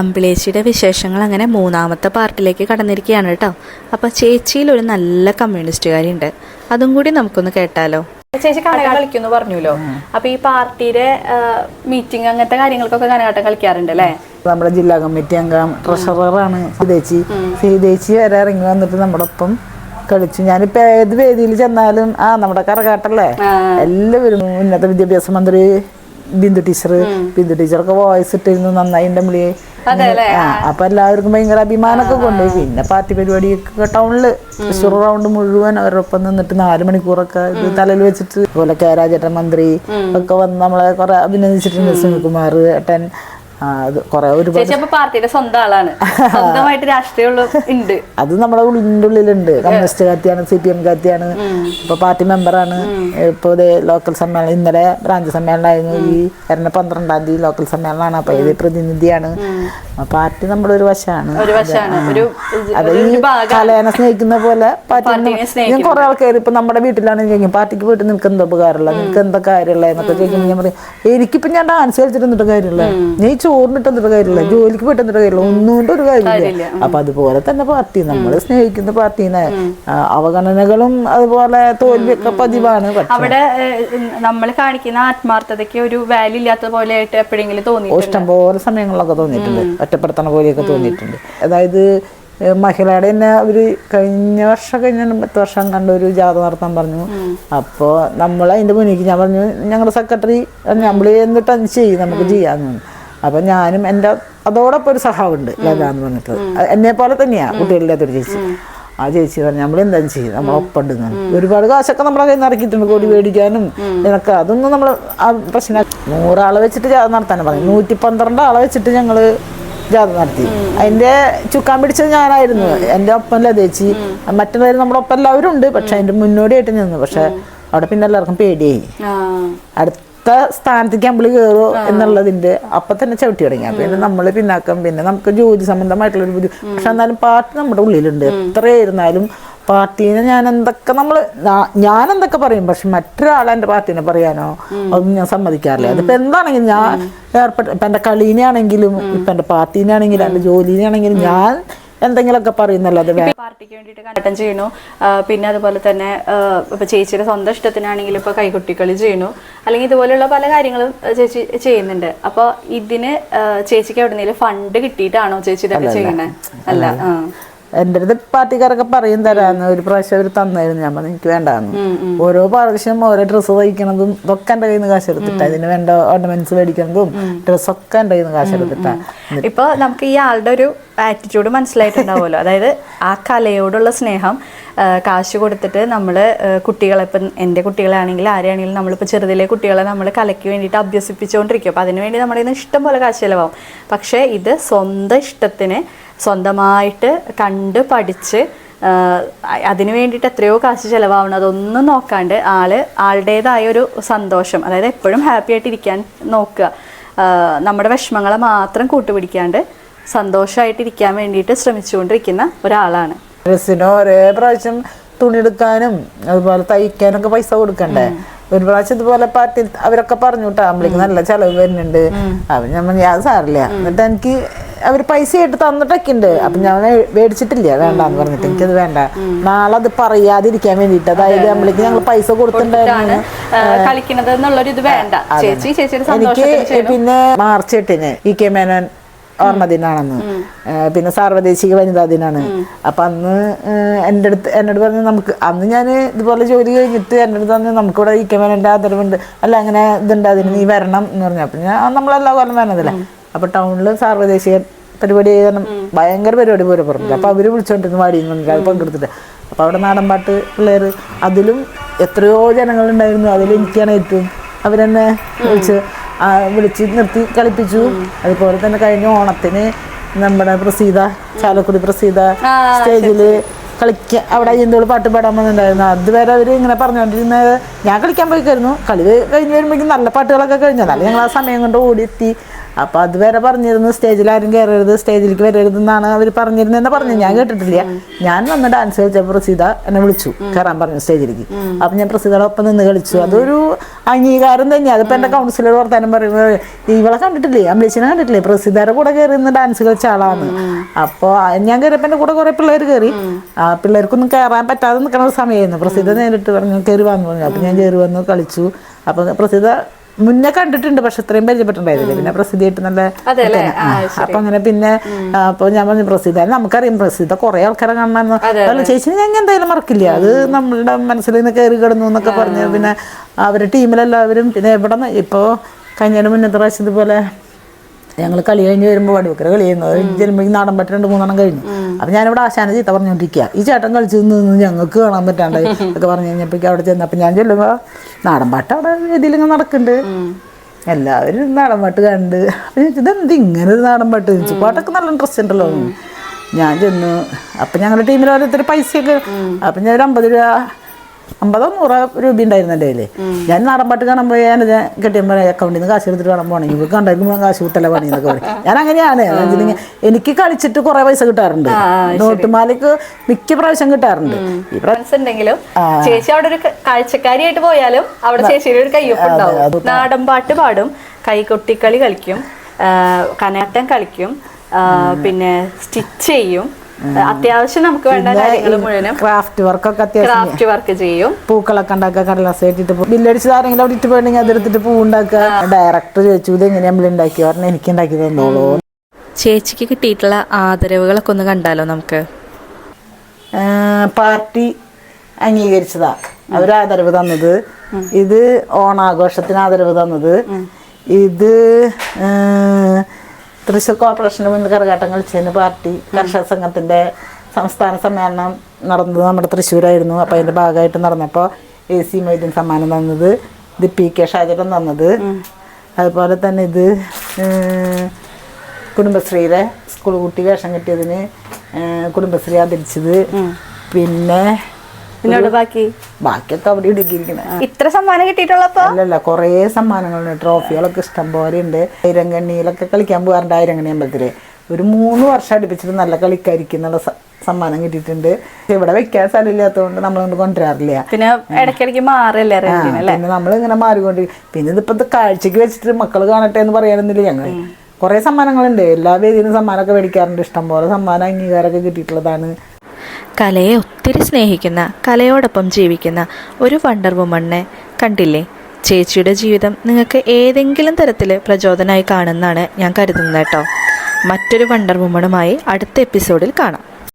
അമ്പിളേച്ചിയുടെ വിശേഷങ്ങൾ അങ്ങനെ മൂന്നാമത്തെ പാർട്ടിലേക്ക് കടന്നിരിക്കുകയാണ് കേട്ടോ. അപ്പോൾ ചേച്ചിയിൽ ഒരു നല്ല കമ്മ്യൂണിസ്റ്റുകാരിയുണ്ട്. അതും കൂടി നമുക്കൊന്ന് കേട്ടാലോ? ചേച്ചി കനകാട്ടം കളിക്കുന്നു പറഞ്ഞല്ലോ. അപ്പൊ ഈ പാർട്ടിയുടെ മീറ്റിംഗ് അങ്ങനത്തെ കാര്യങ്ങൾക്കൊക്കെ കനകാട്ടം കളിക്കാറുണ്ട് അല്ലേ? നമ്മുടെ ജില്ലാ കമ്മിറ്റി അംഗം ട്രഷററാണ് സീതേച്ചി സീതേച്ചി വരെ ഇറങ്ങി വന്നിട്ട് നമ്മുടെ ഒപ്പം കളിച്ചു. ഞാനിപ്പോ ഏത് വേദിയിൽ ചെന്നാലും ആ നമ്മുടെ കറകാട്ടല്ലേ എല്ലാവരും ഉന്നത വിദ്യാഭ്യാസ മന്ത്രി ബിന്ദു ടീച്ചർ ബിന്ദു ടീച്ചറൊക്കെ വോയിസ് ഇട്ടിരുന്നു നന്നായി എന്റെ വിളി ആ അപ്പൊ എല്ലാവർക്കും ഭയങ്കര അഭിമാനമൊക്കെ കൊണ്ടുപോയി പിന്നെ പാർട്ടി പരിപാടിയൊക്കെ ടൗണിൽ തൃശ്ശൂർ റൗണ്ട് മുഴുവൻ അവരുടെ ഒപ്പം നിന്നിട്ട് നാല് മണിക്കൂറൊക്കെ ഇത് തലയിൽ വെച്ചിട്ട് അതുപോലെ കെ രാജേട്ടൻ മന്ത്രി ഒക്കെ വന്ന് നമ്മളെ കുറെ അഭിനന്ദിച്ചിട്ടുണ്ട് സുനിൽകുമാർ ഏട്ടൻ കുറെ ഒരുപാട് ചേച്ചി അപ്പൊ പാർട്ടിയുടെ സ്വന്തം ആളാണ്. സ്വന്തമായിട്ട് രാഷ്ട്രീയമുള്ള ഉണ്ട്. അത് നമ്മുടെ ഉള്ളിന്റെ ഉള്ളിലുണ്ട്. കമ്മ്യൂണിസ്റ്റ് കാത്തിയാണ് സി പി എം കാത്തിയാണ് ഇപ്പൊ പാർട്ടി മെമ്പറാണ്. ഇപ്പൊ ലോക്കൽ സമ്മേളനം ഇന്നലെ ബ്രാഞ്ച് സമ്മേളനമായിരുന്നു. ഈ വരുന്ന പന്ത്രണ്ടാം തീയതി ലോക്കൽ സമ്മേളനമാണ്. അപ്പൊ ഇത് പ്രതിനിധിയാണ്. പാർട്ടി നമ്മുടെ ഒരു വശമാണ് അത്. ഈ കലേനെ സ്നേഹിക്കുന്ന പോലെ പാർട്ടി ഞാൻ കുറെ ആൾക്കാർ ഇപ്പൊ നമ്മുടെ വീട്ടിലാണ് ചോദിക്കും പാർട്ടിക്ക് പോയിട്ട് നിനക്ക് എന്താ ഉപകാരമുള്ള നിനക്ക് എന്താ കാര്യമുള്ള എന്നൊക്കെ ചോദിക്കുമ്പോൾ ഞാൻ പറയും എനിക്കിപ്പോ ഞാൻ ഡാൻസ് കളിച്ചിട്ട് എന്നിട്ട് കാര്യമില്ല നീ ചോറിനിട്ട് എന്നിട്ട് കാര്യമില്ല ജോലിക്ക് പോയിട്ട് എന്നിട്ട് കാര്യമില്ല. ഒന്നുകൊണ്ട് ഒരു കാര്യമില്ല. അപ്പൊ അതുപോലെ തന്നെ പാർട്ടി നമ്മൾ സ്നേഹിക്കുന്ന പാർട്ടീനെ അവഗണനകളും അതുപോലെ തോൽവിയൊക്കെ പതിവാണ്. അവിടെ നമ്മൾ കാണിക്കുന്ന ആത്മാർത്ഥതയ്ക്ക് ഒരു വാല്യൂ ഇല്ലാത്ത പോലെ ആയിട്ട് എപ്പോഴെങ്കിലും തോന്നി ഇഷ്ടംപോലെ സമയങ്ങളിലൊക്കെ തോന്നിയിട്ടുണ്ട്. ഒറ്റപ്പെടുത്തണ പോലെയൊക്കെ തോന്നിയിട്ടുണ്ട്. അതായത് മഹിളയുടെ തന്നെ അവർ കഴിഞ്ഞ വർഷം കഴിഞ്ഞ പത്ത് വർഷം കണ്ട ഒരു ജാഥ നടത്താൻ പറഞ്ഞു. അപ്പോൾ നമ്മൾ അതിന്റെ മുന്നിലേക്ക് ഞാൻ പറഞ്ഞു ഞങ്ങളുടെ സെക്രട്ടറി നമ്മൾ എന്നിട്ട് അത് ചെയ്യും നമുക്ക് ചെയ്യാന്ന് പറഞ്ഞു. അപ്പൊ ഞാനും എന്റെ അതോടൊപ്പം ഒരു സഹാവുണ്ട് ലത എന്ന് പറഞ്ഞിട്ട്. എന്നെ പോലെ തന്നെയാ കുട്ടികളുടെ ഒരു ചേച്ചി. ആ ചേച്ചി പറഞ്ഞു നമ്മൾ എന്താ ചെയ്യും? നമ്മളൊപ്പം പറഞ്ഞു. ഒരുപാട് കാശൊക്കെ നമ്മളെ കയ്യിൽ നിന്ന് ഇറക്കിയിട്ടുണ്ട് കൊടി മേടിക്കാനും നിനക്ക് അതൊന്നും നമ്മൾ ആ പ്രശ്നം നൂറാളെ വെച്ചിട്ട് ജാഥ നടത്താനും പറഞ്ഞു നൂറ്റി പന്ത്രണ്ട് ആളെ വെച്ചിട്ട് ഞങ്ങൾ ജാഥ നടത്തി. അതിന്റെ ചുക്കാൻ പിടിച്ചത് ഞാനായിരുന്നു. എന്റെ ഒപ്പം ലതേച്ചി മറ്റുള്ളവർ നമ്മുടെ ഒപ്പം എല്ലാവരും ഉണ്ട്. പക്ഷെ അതിന്റെ മുന്നോടിയായിട്ട് നിന്നു. പക്ഷെ അവിടെ പിന്നെ എല്ലാവർക്കും പേടിയായി. ആ. അടുത്ത സ്ഥാനത്തേക്ക് നമ്മൾ കയറുമോ എന്നുള്ളതിന്റെ അപ്പൊ തന്നെ ചവിട്ടി തുടങ്ങി. പിന്നെ നമ്മൾ പിന്നാക്കം പിന്നെ നമുക്ക് ജോലി സംബന്ധമായിട്ടുള്ള ഒരു ബുദ്ധി പക്ഷെ എന്നാലും പാർട്ടി നമ്മുടെ ഉള്ളിലുണ്ട്. എത്രയായിരുന്നാലും പാർട്ടീനെ ഞാൻ എന്തൊക്കെ നമ്മൾ ഞാൻ എന്തൊക്കെ പറയും? പക്ഷെ മറ്റൊരാളെ എന്റെ പാർട്ടീനെ പറയാനോ? അതൊന്നും ഞാൻ സമ്മതിക്കാറില്ല. അതിപ്പോ എന്താണെങ്കിലും ഞാൻ ഏർപ്പെട്ട ഇപ്പൊ എന്റെ കളീനെ ആണെങ്കിലും ഇപ്പൊ എന്റെ പാർട്ടീനെ ആണെങ്കിലും എന്റെ ജോലിനെ ആണെങ്കിലും ഞാൻ എന്തെങ്കിലുമൊക്കെ പറയുന്നല്ലോ പാർട്ടിക്ക് വേണ്ടിയിട്ട് കണ്ടം ചെയ്യണു പിന്നെ അതുപോലെ തന്നെ ഇപ്പൊ ചേച്ചിയുടെ സ്വന്തം ഇഷ്ടത്തിനാണെങ്കിലും ഇപ്പൊ കൈകൊട്ടിക്കളി ചെയ്യണു അല്ലെങ്കിൽ ഇതുപോലെയുള്ള പല കാര്യങ്ങളും ചേച്ചി ചെയ്യുന്നുണ്ട്. അപ്പൊ ഇതിന് ചേച്ചിക്ക് എവിടെന്നെങ്കിലും ഫണ്ട് കിട്ടിയിട്ടാണോ ചേച്ചി ഇതൊക്കെ ചെയ്യണേ അല്ല. എന്റെ അടുത്ത് പാർട്ടിക്കാരൊക്കെ പറയും തരാന്ന്. ഒരു പ്രാവശ്യം അവർ തന്നായിരുന്നു. ഞാൻ പറഞ്ഞു എനിക്ക് വേണ്ടാന്ന്. ഓരോ പ്രാവശ്യം ഓരോ ഡ്രസ്സ് തയ്ക്കണതും ഇതൊക്കെ എന്റെ കയ്യിൽ നിന്ന് കാശ് എടുത്തിട്ടാ ഇതിന് വേണ്ട ഓർണമെന്റ്സ് മേടിക്കണതും ഡ്രസ്സൊക്കെ എന്റെ കയ്യിൽ നിന്ന് കാശ് എടുത്തിട്ടാ ഇപ്പൊ നമുക്ക് ഈ ആളുടെ ഒരു ആറ്റിറ്റ്യൂഡ് മനസ്സിലായിട്ടുണ്ടാവുമല്ലോ. അതായത് ആ കലയോടുള്ള സ്നേഹം കാശ് കൊടുത്തിട്ട് നമ്മൾ കുട്ടികളെ ഇപ്പം എന്റെ കുട്ടികളാണെങ്കിൽ ആരെയാണെങ്കിലും നമ്മളിപ്പോൾ ചെറുതിലെ കുട്ടികളെ നമ്മൾ കലയ്ക്ക് വേണ്ടിയിട്ട് അഭ്യസിപ്പിച്ചുകൊണ്ടിരിക്കും. അപ്പോൾ അതിനുവേണ്ടി നമ്മുടെ കയ്യിൽ ഇഷ്ടം പോലെ കാശ് ചിലവാകും. പക്ഷേ ഇത് സ്വന്തം ഇഷ്ടത്തിന് സ്വന്തമായിട്ട് കണ്ട് പഠിച്ച് അതിനു വേണ്ടിയിട്ട് എത്രയോ കാശ് ചിലവാവണം അതൊന്നും നോക്കാണ്ട് ആൾ ആളുടേതായ ഒരു സന്തോഷം അതായത് എപ്പോഴും ഹാപ്പി ആയിട്ട് ഇരിക്കാൻ നോക്കുക. നമ്മുടെ വിഷമങ്ങളെ മാത്രം കൂട്ടുപിടിക്കാണ്ട് സന്തോഷമായിട്ടിരിക്കാൻ വേണ്ടിയിട്ട് ശ്രമിച്ചുകൊണ്ടിരിക്കുന്ന ഒരാളാണ്. ഡ്രസ്സിന് ഒരേ പ്രാവശ്യം തുണി എടുക്കാനും അതുപോലെ തയ്ക്കാനൊക്കെ പൈസ കൊടുക്കണ്ടേ? ഒരു പ്രാവശ്യം ഇതുപോലെ പാർട്ടി അവരൊക്കെ പറഞ്ഞു കേട്ടോ നമ്മളേക്ക് നല്ല ചെലവ് വരുന്നുണ്ട്. അപ്പൊ ഞാൻ സാറില്ല എന്നിട്ട് എനിക്ക് അവർ പൈസ ആയിട്ട് തന്നിട്ടൊക്കെ ഉണ്ട് അപ്പൊ ഞാൻ മേടിച്ചിട്ടില്ല. വേണ്ടെന്ന് പറഞ്ഞിട്ട് എനിക്കത് വേണ്ട. നാളെ അത് പറയാതിരിക്കാൻ വേണ്ടിട്ട് അതായത് നമ്മൾക്ക് ഞങ്ങൾ പൈസ കൊടുത്തിട്ടുണ്ടായിരുന്നു. കളിക്കണത് എന്നുള്ളൊരു വേണ്ട. ചേച്ചി ചേച്ചിയുടെ എനിക്ക് പിന്നെ മാർച്ച് എട്ടിന് ഇ കെ മേനോൻ ഓർമ്മ ദിനാണെന്ന്. പിന്നെ സാർവദേശിക വനിതാ ദിനാണ്. അപ്പൊ അന്ന് എന്റെ എന്റെ അടുത്ത് എന്നോട് പറഞ്ഞു നമുക്ക് അന്ന് ഞാൻ ഇതുപോലെ ജോലി കഴിഞ്ഞിട്ട് എന്റെ അടുത്ത് പറഞ്ഞു നമുക്കിവിടെ ഇവിടെ ഇക്കമേനന്റെ ആദരവുണ്ട്. അല്ല അങ്ങനെ ഇതുണ്ട് അതിന് നീ വരണം എന്ന് പറഞ്ഞു. അപ്പൊ ഞാൻ നമ്മളെല്ലാ കൊല്ലം വരണതല്ലേ അപ്പൊ ടൗണിൽ സാർവദേശീയ പരിപാടി കാരണം ഭയങ്കര പരിപാടി പോലെ പറഞ്ഞു. അപ്പോൾ അവർ വിളിച്ചോണ്ടിരുന്നു പറഞ്ഞിട്ട് അത് പങ്കെടുത്തിട്ട്. അപ്പോൾ അവിടെ നാടൻ പാട്ട് പിള്ളേർ അതിലും എത്രയോ ജനങ്ങളുണ്ടായിരുന്നു. അതിൽ എനിക്കാണ് ഏറ്റവും അവരെന്നെ വിളിച്ച് വിളിച്ച് നിർത്തി കളിപ്പിച്ചു. അതുപോലെ തന്നെ കഴിഞ്ഞ ഓണത്തിന് നമ്മുടെ പ്രസീത ചാലക്കുടി പ്രസീത സ്റ്റേജിൽ കളിക്ക അവിടെ അയ്യന്തോട് പാട്ട് പാടാൻ വന്നിട്ടുണ്ടായിരുന്നു. അതുവരെ അവർ ഇങ്ങനെ പറഞ്ഞുകൊണ്ടിരുന്നത് ഞാൻ കളിക്കാൻ പോയിക്കായിരുന്നു. കളി കഴിഞ്ഞ് വരുമ്പോഴേക്കും നല്ല പാട്ടുകളൊക്കെ കഴിഞ്ഞു. അല്ല ഞങ്ങൾ ആ സമയം കൊണ്ട് ഓടിയെത്തി. അപ്പൊ അതുവരെ പറഞ്ഞിരുന്നു സ്റ്റേജിൽ ആരും കയറരുത് സ്റ്റേജിലേക്ക് വരരുത് എന്നാണ് അവർ പറഞ്ഞിരുന്നെന്ന് പറഞ്ഞു. ഞാൻ കേട്ടിട്ടില്ല. ഞാൻ വന്ന് ഡാൻസ് കളിച്ചപ്പോൾ പ്രസീത എന്നെ വിളിച്ചു കയറാൻ പറഞ്ഞു സ്റ്റേജിലേക്ക്. അപ്പൊ ഞാൻ പ്രസീതയുടെ ഒപ്പം നിന്ന് കളിച്ചു. അതൊരു അംഗീകാരം തന്നെയാണ് അതിപ്പോ എന്റെ കൗൺസിലർ വർത്താനം പറയുമ്പോൾ ഇവളെ കണ്ടിട്ടില്ലേ? അംബേച്ചിനെ കണ്ടിട്ടില്ലേ? പ്രസീതയുടെ കൂടെ കയറി നിന്ന് ഡാൻസ് കളിച്ച ആളാണ് അപ്പോൾ ഞാൻ കയറിയപ്പോൾ എന്റെ കൂടെ കുറെ പിള്ളേർ കയറി ആ പിള്ളേർക്കൊന്നും കയറാൻ പറ്റാതെ നിൽക്കുന്ന ഒരു സമയമായിരുന്നു പ്രസിദ്ധ നേരിട്ട് പറഞ്ഞു കയറി വന്നു പറഞ്ഞു. അപ്പം ഞാൻ കയറി വന്നു കളിച്ചു. അപ്പം പ്രസിദ്ധ മുന്നേ കണ്ടിട്ടുണ്ട് പക്ഷെ ഇത്രയും പരിചയപ്പെട്ടിട്ടുണ്ടായിരുന്നില്ല. പിന്നെ പ്രസിദ്ധിയായിട്ട് നല്ല അപ്പൊ അങ്ങനെ പിന്നെ അപ്പൊ ഞാൻ പറഞ്ഞു പ്രസിദ്ധ. നമുക്കറിയാം പ്രസിദ്ധ കുറെ ആൾക്കാരെ കാണണമെന്ന് അല്ല ചേച്ചി ഞാൻ എന്തായാലും മറക്കില്ല. അത് നമ്മളുടെ മനസ്സിൽ നിന്ന് കയറി കിടന്നു എന്നൊക്കെ പറഞ്ഞു. പിന്നെ അവരുടെ ടീമിലെല്ലാവരും പിന്നെ എവിടെ നിന്ന് ഇപ്പോ കഴിഞ്ഞാലും മുന്നത്തെ പ്രാവശ്യം ഇതുപോലെ ഞങ്ങൾ കളി കഴിഞ്ഞ് വരുമ്പോൾ വടിവെക്കര കളി ചെയ്യുന്നു ചെല്ലുമ്പോൾ നാടൻ പറ്റ രണ്ട് മൂന്നെണ്ണം കഴിഞ്ഞു. അപ്പം ഞാനിവിടെ ആശാന ചീത്ത പറഞ്ഞുകൊണ്ടിരിക്കുക ഈ ചേട്ടൻ കളിച്ചു നിന്ന് ഞങ്ങൾക്ക് കാണാൻ പറ്റാണ്ട് ഒക്കെ പറഞ്ഞു കഴിഞ്ഞപ്പോഴേക്കും അവിടെ ചെന്നപ്പോൾ ഞാൻ ചെല്ലുമ്പോൾ നാടൻ പാട്ട് അവിടെ ഇതിലിങ്ങനെ നടക്കുന്നുണ്ട് എല്ലാവരും നാടൻ പാട്ട് കണ്ട്. ഇതെന്ത് ഇങ്ങനെ ഒരു നാടൻ പാട്ട്? ചോദിച്ചു. പാട്ടൊക്കെ നല്ല ഇൻട്രസ്റ്റ് ഉണ്ടല്ലോ. ഞാൻ ചെന്നു. അപ്പം ഞങ്ങളുടെ ടീമിൽ ഓരോരുത്തർ പൈസയൊക്കെ അപ്പം ഞാൻ ഒരു അമ്പത് രൂപ അമ്പതോ നൂറോ രൂപ ഉണ്ടായിരുന്നു അല്ലേ കയ്യിൽ ഞാൻ നാടൻ പാട്ട് കാണാൻ പോയി ഞാൻ കെട്ടിയപ്പോൾ അക്കൗണ്ടിൽ നിന്ന് കാശ് എടുത്തിട്ട് കാണാൻ പോകണമെങ്കിൽ. ഇവർക്ക് കണ്ടായിരിക്കും കാശ് കിട്ടല പണി എന്നൊക്കെ പറയും. ഞാൻ അങ്ങനെയാണ്. എനിക്ക് കളിച്ചിട്ട് കുറേ പൈസ കിട്ടാറുണ്ട്. നോട്ടുമാലയ്ക്ക് മിക്ക പ്രാവശ്യം കിട്ടാറുണ്ട്. ഈ പ്രാവശ്യം ഉണ്ടെങ്കിലും ചേച്ചി അവിടെ ഒരു കാഴ്ചക്കാരിയായിട്ട് പോയാലും അവിടെ ചേച്ചിയുടെ ഒരു കയ്യൊപ്പുണ്ടാവും നാടൻ പാട്ട് പാടും കൈകൊട്ടിക്കളി കളിക്കും കനാട്ടം കളിക്കും പിന്നെ സ്റ്റിച്ച് ചെയ്യും. അത്യാവശ്യം നമുക്ക് വേണ്ട കാര്യങ്ങൾ മുഴുവനും ക്രാഫ്റ്റ് വർക്കൊക്കെ അത്യാവശ്യം ക്രാഫ്റ്റ് വർക്ക് ചെയ്യും. പൂക്കളൊക്കെ ഉണ്ടാക്കുക കടലാസ് ഇട്ടിട്ട് ബില്ലടിച്ച് ആരെങ്കിലും അവിടെ ഇട്ട് പോയിട്ടുണ്ടെങ്കിൽ അതെടുത്തിട്ട് പൂ ഉണ്ടാക്കുക. ഡയറക്ടർ ചോദിച്ചു ഇത് എങ്ങനെയാ നമ്മൾ ഉണ്ടാക്കി? പറഞ്ഞാൽ എനിക്ക് ഉണ്ടാക്കി തന്നോളൂ. ചേച്ചിക്ക് കിട്ടിയിട്ടുള്ള ആദരവുകളൊക്കെ ഒന്ന് കണ്ടാലോ നമുക്ക്? പാർട്ടി അംഗീകരിച്ചതാ. അവർ ആദരവ് തന്നത്. ഇത് ഓണാഘോഷത്തിന് ആദരവ് തന്നത്. ഇത് തൃശ്ശൂർ കോർപ്പറേഷന് മുന്നിൽ കറകാട്ടം കളിച്ചതിന് പാർട്ടി കർഷക സംഘത്തിന്റെ സംസ്ഥാന സമ്മേളനം നടന്നത് നമ്മുടെ തൃശ്ശൂരായിരുന്നു. അപ്പോൾ അതിന്റെ ഭാഗമായിട്ട് നടന്നപ്പോൾ എ സി മൊയ്തീൻ സമ്മാനം തന്നത് ഇത് പി കെ ഷാജടൻ തന്നത്. അതുപോലെ തന്നെ ഇത് കുടുംബശ്രീയിലെ കുടുംബശ്രീയുടെ സ്കൂൾ കുട്ടി വേഷം കിട്ടിയതിന് കുടുംബശ്രീ ആദരിച്ചത്. പിന്നെ പിന്നോട് ബാക്കി? ബാക്കിയൊക്കെ അവിടെ ഇടുക്കിയിരിക്കുന്നത് ഇത്ര സമ്മാനം കിട്ടിയിട്ടുള്ളപ്പോ? അല്ലല്ല കുറേ സമ്മാനങ്ങളുണ്ട്. ട്രോഫികളൊക്കെ ഇഷ്ടം പോലെ ഉണ്ട്. ഐരങ്കണ്ണിയിലൊക്കെ കളിക്കാൻ പോകാറുണ്ട് ഐരങ്കണ്ണി അമ്പലത്തിൽ. ഒരു മൂന്ന് വർഷം അടുപ്പിച്ചിട്ട് നല്ല കളിക്കായിരിക്കും എന്നുള്ള സമ്മാനം കിട്ടിയിട്ടുണ്ട്. ഇവിടെ വെക്കാൻ സ്ഥലമില്ലാത്തതുകൊണ്ട് നമ്മളൊന്നും കൊണ്ടുവരാറില്ല. പിന്നെ ഇടയ്ക്കിടയ്ക്ക് മാറില്ലേ പിന്നെ നമ്മൾ ഇങ്ങനെ മാറിക്കൊണ്ട് പിന്നെ ഇതിപ്പോ ഇത് കാഴ്ചക്ക് വെച്ചിട്ട് മക്കൾ കാണട്ടെ എന്ന് പറയാനൊന്നുമില്ല. ഞങ്ങൾ കുറേ സമ്മാനങ്ങളുണ്ട്. എല്ലാ വേദിയിലും സമ്മാനമൊക്കെ മേടിക്കാറുണ്ട്. ഇഷ്ടം പോലെ സമ്മാനം അംഗീകാരമൊക്കെ കിട്ടിയിട്ടുള്ളതാണ്. കലയെ ഒത്തിരി സ്നേഹിക്കുന്ന കലയോടൊപ്പം ജീവിക്കുന്ന ഒരു വണ്ടർ വുമണ്ണെ കണ്ടില്ലേ? ചേച്ചിയുടെ ജീവിതം നിങ്ങൾക്ക് ഏതെങ്കിലും തരത്തിൽ പ്രചോദനമായി കാണുമെന്നാണ് ഞാൻ കരുതുന്നത് കേട്ടോ. മറ്റൊരു വണ്ടർ വുമണുമായി അടുത്ത എപ്പിസോഡിൽ കാണാം.